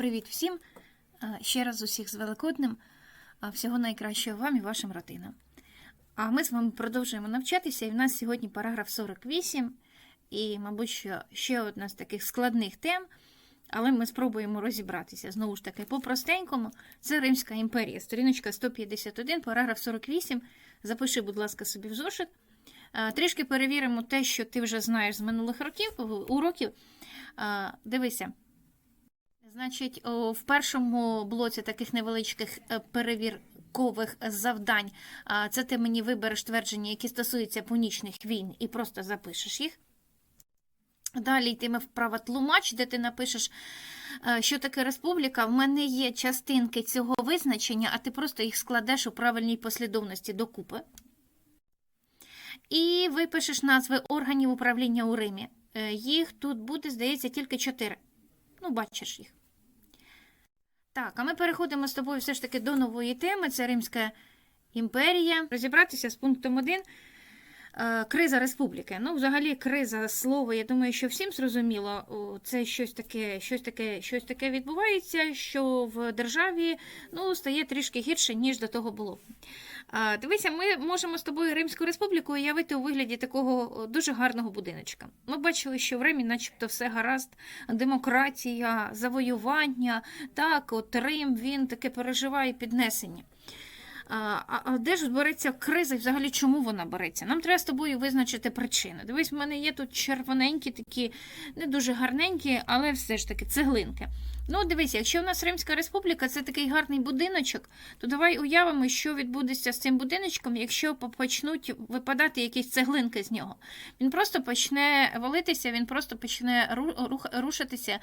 Привіт всім! Ще раз усіх з Великоднем. Всього найкращого вам і вашим родинам. А ми з вами продовжуємо навчатися, і в нас сьогодні параграф 48, і, мабуть, ще одна з таких складних тем, але ми спробуємо розібратися. Знову ж таки, по-простенькому, це Римська імперія. Сторіночка 151, параграф 48. Запиши, будь ласка, собі в зошит. Трішки перевіримо те, що ти вже знаєш з минулих років, уроків. Дивися. Значить, в першому блоці таких невеличких е, перевіркових завдань це ти мені вибереш твердження, які стосуються пунічних війн, і просто запишеш їх. Далі йтиме вправа тлумач, де ти напишеш, е, що таке республіка. В мене є частинки цього визначення, а ти просто їх складеш у правильній послідовності докупи. І випишеш назви органів управління у Римі. Е, Їх тут буде, здається, тільки чотири. Ну, бачиш їх. Так, а ми переходимо з тобою все ж таки до нової теми. Це Римська імперія. Розібратися з пунктом 1. Криза республіки. Ну, взагалі, криза слово, я думаю, що всім зрозуміло, це щось таке, щось таке, щось таке відбувається, що в державі ну, стає трішки гірше, ніж до того було. Дивися, ми можемо з тобою Римську республіку уявити у вигляді такого дуже гарного будиночка. Ми бачили, що в Римі, начебто, все гаразд, демократія, завоювання. Так, от Рим він таке переживає піднесення. А, де ж береться криза і взагалі чому вона береться? Нам треба з тобою визначити причини. Дивись, в мене є тут червоненькі, такі не дуже гарненькі, але все ж таки цеглинки. Ну, дивись, якщо в нас Римська республіка це такий гарний будиночок, то давай уявимо, що відбудеться з цим будиночком, якщо почнуть випадати якісь цеглинки з нього. Він просто почне валитися, він просто почне рушитися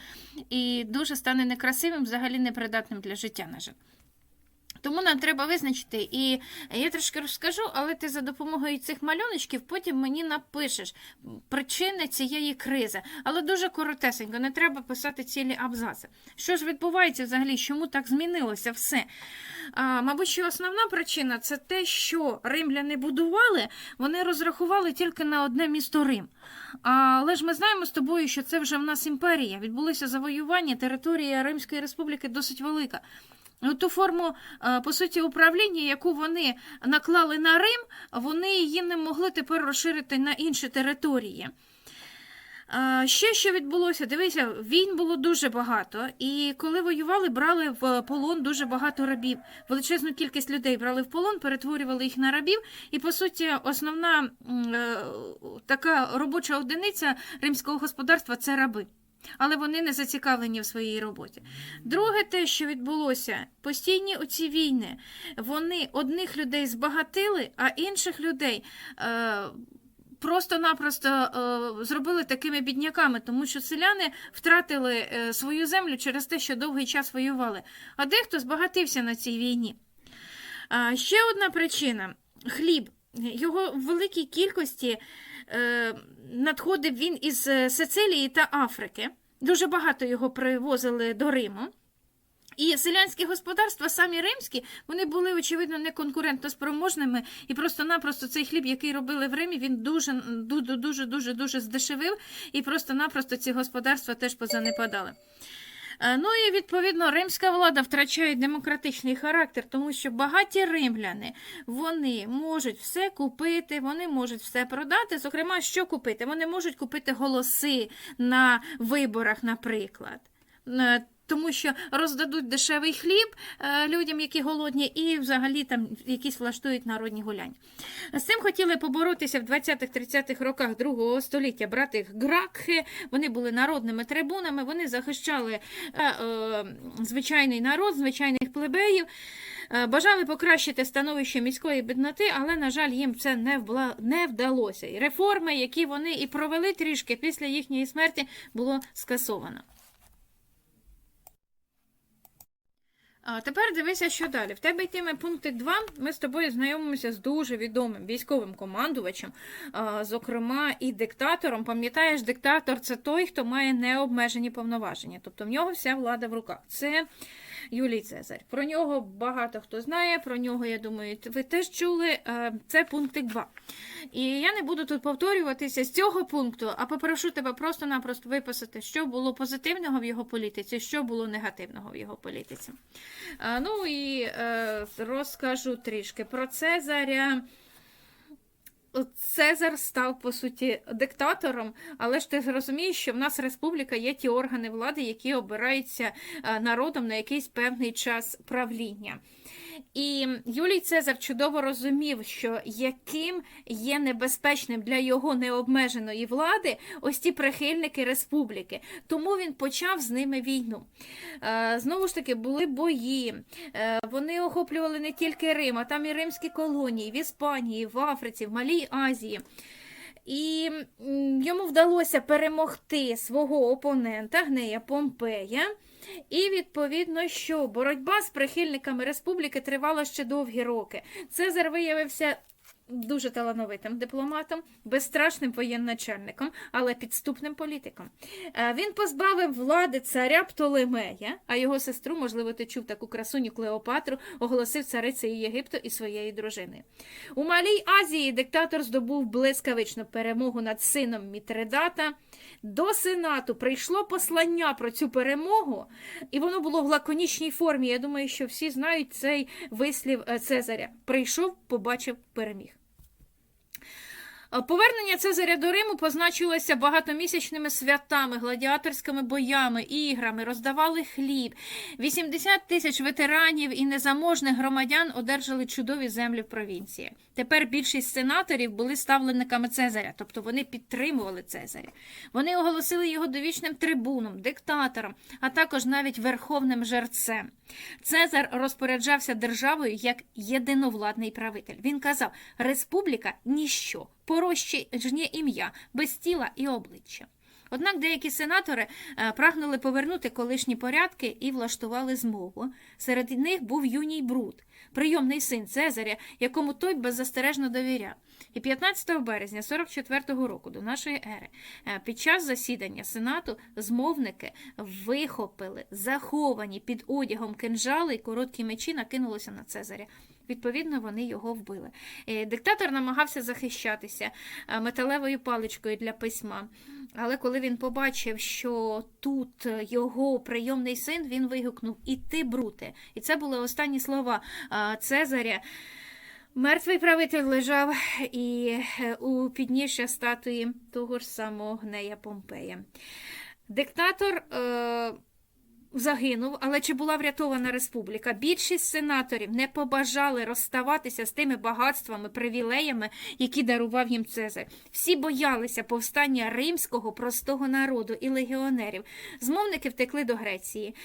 і дуже стане некрасивим, взагалі непридатним для життя, на жаль. Тому нам треба визначити, і я трошки розкажу, але ти за допомогою цих малюночків потім мені напишеш причини цієї кризи. Але дуже коротесенько, не треба писати цілі абзаци. Що ж відбувається взагалі? Чому так змінилося все? А, мабуть, що основна причина це те, що римляни будували, вони розрахували тільки на одне місто Рим. Але ж ми знаємо з тобою, що це вже в нас імперія. Відбулося завоювання, територія Римської республіки досить велика. Ну, Ту форму, е, по суті, управління, яку вони наклали на Рим, вони її не могли тепер розширити на інші території. Е, Ще що відбулося, дивися, війн було дуже багато, і коли воювали, брали в полон дуже багато рабів. Величезну кількість людей брали в полон, перетворювали їх на рабів. І по суті, основна е, така робоча одиниця римського господарства це раби. Але вони не зацікавлені в своїй роботі. Друге, те, що відбулося, постійні оці війни, вони одних людей збагатили, а інших людей е, просто-напросто е, зробили такими бідняками, тому що селяни втратили е, свою землю через те, що довгий час воювали. А дехто збагатився на цій війні. А, ще одна причина хліб. Його в великій кількості е, надходив він із е, Сицилії та Африки. Дуже багато його привозили до Риму. І селянські господарства, самі римські, вони були, очевидно, не конкурентоспроможними. І просто-напросто цей хліб, який робили в Римі, він дуже дуже дуже дуже здешевив, і просто-напросто ці господарства теж позанепадали. Е, Ну і відповідно римська влада втрачає демократичний характер, тому що багаті римляни вони можуть все купити, вони можуть все продати. Зокрема, що купити? Вони можуть купити голоси на виборах, наприклад. Тому що роздадуть дешевий хліб е, людям, які голодні, і взагалі там якісь влаштують народні гуляння. З цим хотіли поборотися в 20-30-х роках другого століття брати Гракхи. Вони були народними трибунами, вони захищали е, е, звичайний народ, звичайних плебеїв. Бажали покращити становище міської бідноти, але, на жаль, їм це не, вбла... не вдалося. І реформи, які вони і провели трішки після їхньої смерті, було скасовано. А тепер дивися, що далі. В тебе йтиме пункти 2. Ми з тобою знайомимося з дуже відомим військовим командувачем, а, зокрема, і диктатором. Пам'ятаєш, диктатор це той, хто має необмежені повноваження. Тобто в нього вся влада в руках. Це Юлій Цезарь. Про нього багато хто знає, про нього, я думаю, ви теж чули. Е, Це пунктик 2. І я не буду тут повторюватися з цього пункту, а попрошу тебе просто-напросто виписати, що було позитивного в його політиці, що було негативного в його політиці. Ну і е, розкажу трішки про Цезаря. Цезар став по суті диктатором, але ж ти розумієш, що в нас республіка є ті органи влади, які обираються е, народом на якийсь певний час правління. І Юлій Цезар чудово розумів, що яким є небезпечним для його необмеженої влади ось ті прихильники республіки. Тому він почав з ними війну. Е, Знову ж таки, були бої. Е, Вони охоплювали не тільки Рим, а там і римські колонії в Іспанії, в Африці, в Малій Азії. І йому вдалося перемогти свого опонента Гнея Помпея. І відповідно, що боротьба з прихильниками республіки тривала ще довгі роки. Цезар виявився дуже талановитим дипломатом, безстрашним воєначальником, але підступним політиком. Е, Він позбавив влади царя Птолемея, а його сестру, можливо, ти чув таку красуню Клеопатру, оголосив царицею Єгипту і своєю дружиною. У Малій Азії диктатор здобув блискавичну перемогу над сином Мітридата. До Сенату прийшло послання про цю перемогу, і воно було в лаконічній формі. Я думаю, що всі знають цей вислів е, Цезаря. Прийшов, побачив, переміг. Повернення Цезаря до Риму позначилося багатомісячними святами, гладіаторськими боями, іграми, роздавали хліб. 80 тисяч ветеранів і незаможних громадян одержали чудові землі в провінції. Тепер більшість сенаторів були ставленниками Цезаря, тобто вони підтримували Цезаря. Вони оголосили його довічним трибуном, диктатором, а також навіть верховним жерцем. Цезар розпоряджався державою як єдиновладний правитель. Він казав: Республіка ніщо, порожнє ім'я, без тіла і обличчя. Однак деякі сенатори е, прагнули повернути колишні порядки і влаштували змову. Серед них був юній Брут, прийомний син Цезаря, якому той беззастережно довіряв. І 15 березня 44-го року до нашої ери е, під час засідання Сенату змовники вихопили заховані під одягом кинжали і короткі мечі накинулися на Цезаря. Відповідно, вони його вбили. Е, Диктатор намагався захищатися е, металевою паличкою для письма. Але коли він побачив, що тут його прийомний син, він вигукнув І ти, бруте. І це були останні слова е, Цезаря. Мертвий правитель лежав і у підніжжя статуї того ж самого Гнея Помпея. Диктатор е, загинув, але чи була врятована республіка? Більшість сенаторів не побажали розставатися з тими багатствами, привілеями, які дарував їм Цезар. Всі боялися повстання римського простого народу і легіонерів. Змовники втекли до Греції.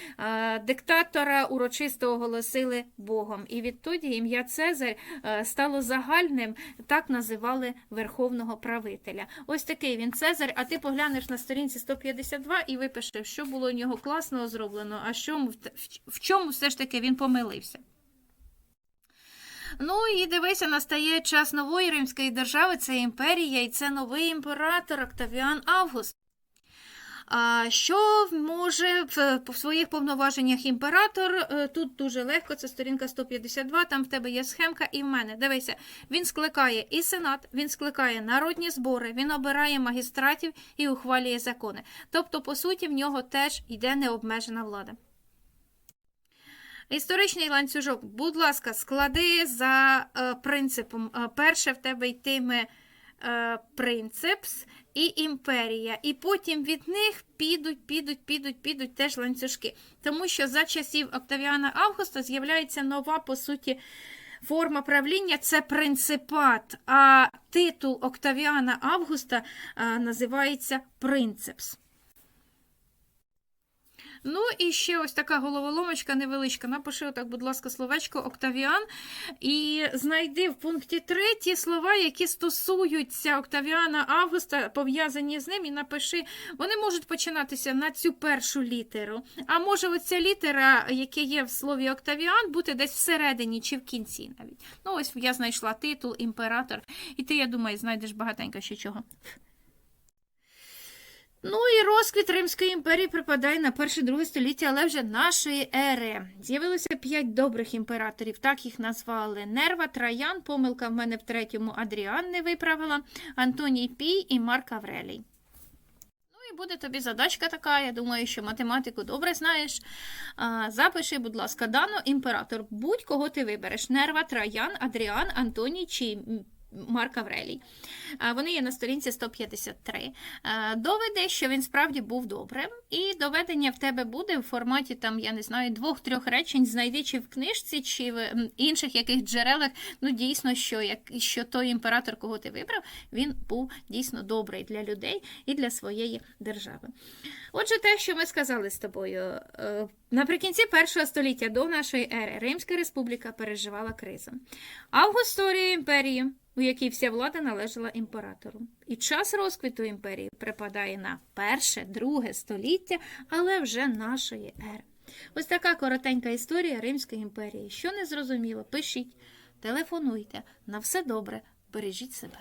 Диктатора урочисто оголосили Богом. І відтоді ім'я Цезар е, стало загальним, так називали верховного правителя. Ось такий він Цезар. А ти поглянеш на сторінці 152 і випишеш, що було у нього класного зроблено, а що, в чому все ж таки він помилився. Ну і дивися, настає час нової Римської держави, це імперія, і це новий імператор Октавіан Август. Що може в, в своїх повноваженнях імператор? Е, Тут дуже легко, це сторінка 152, там в тебе є схемка, і в мене. Дивися, він скликає і сенат, він скликає народні збори, він обирає магістратів і ухвалює закони. Тобто, по суті, в нього теж йде необмежена влада. Історичний ланцюжок, будь ласка, склади за е, принципом. Е, перше в тебе йтиме е, принципс і імперія. І потім від них підуть, підуть, підуть, підуть теж ланцюжки. Тому що за часів Октавіана Августа з'являється нова, по суті, форма правління це принципат. А титул Октавіана Августа е, називається принципс. Ну і ще ось така головоломочка невеличка. Напиши, отак, будь ласка, словечко Октавіан. І знайди в пункті 3 ті слова, які стосуються Октавіана Августа, пов'язані з ним, і напиши. Вони можуть починатися на цю першу літеру. А може, оця літера, яка є в слові Октавіан, бути десь всередині чи в кінці навіть. Ну, ось я знайшла титул, імператор. І ти, я думаю, знайдеш багатенько ще чого. Ну і розквіт Римської імперії припадає на перше-друге століття, але вже нашої ери. З'явилося п'ять добрих імператорів, так їх назвали. Нерва, Траян, помилка в мене в третьому Адріан не виправила, Антоній Пій і Марк Аврелій. Ну і буде тобі задачка така, я думаю, що математику добре знаєш. Запиши, будь ласка, дано імператор. Будь-кого ти вибереш. Нерва, Траян, Адріан, Антоній чи Марк Аврелій. Вони є на сторінці 153. А, Доведи, що він справді був добрим, і доведення в тебе буде в форматі там, я не знаю, двох-трьох речень. Знайди чи в книжці, чи в інших яких джерелах. Ну, дійсно, що як що той імператор, кого ти вибрав, він був дійсно добрий для людей і для своєї держави. Отже, те, що ми сказали з тобою, е, наприкінці першого століття до нашої ери Римська республіка переживала кризу. Август створює імперію, у якій вся влада належала імператору. І час розквіту імперії припадає на перше, друге століття, але вже нашої ери. Ось така коротенька історія Римської імперії. Що не зрозуміло, пишіть, телефонуйте. На все добре, бережіть себе.